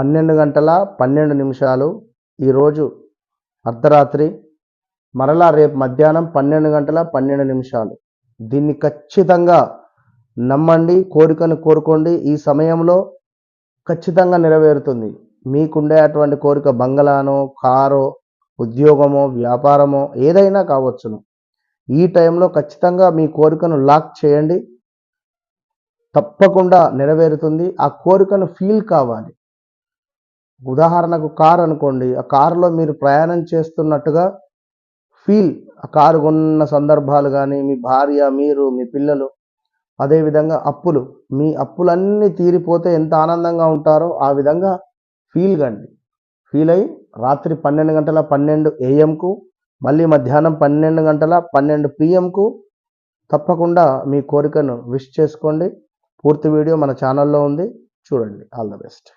పన్నెండు గంటల పన్నెండు నిమిషాలు ఈరోజు అర్ధరాత్రి మరలా రేపు మధ్యాహ్నం పన్నెండు గంటల పన్నెండు నిమిషాలు. దీన్ని ఖచ్చితంగా నమ్మండి కోరికను కోరుకోండి. ఈ సమయంలో ఖచ్చితంగా నెరవేరుతుంది. మీకుండే అటువంటి కోరిక బంగళానో కారో ఉద్యోగమో వ్యాపారమో ఏదైనా కావచ్చును. ఈ టైంలో ఖచ్చితంగా మీ కోరికను లాక్ చేయండి. తప్పకుండా నెరవేరుతుంది. ఆ కోరికను ఫీల్ కావాలి. ఉదాహరణకు కారు అనుకోండి ఆ కారులో మీరు ప్రయాణం చేస్తున్నట్టుగా ఫీల్ ఆ కారు కొన్న సందర్భాలు కానీ మీ భార్య మీరు మీ పిల్లలు అదేవిధంగా అప్పులు మీ అప్పులన్నీ తీరిపోతే ఎంత ఆనందంగా ఉంటారో ఆ విధంగా ఫీల్ కండి. ఫీల్ అయ్యి రాత్రి పన్నెండు గంటల పన్నెండు ఏఎంకు మళ్ళీ మధ్యాహ్నం పన్నెండు గంటల పన్నెండు పిఎంకు తప్పకుండా మీ కోరికను విష్ చేసుకోండి. పూర్తి వీడియో మన ఛానల్లో ఉంది. చూడండి. All the best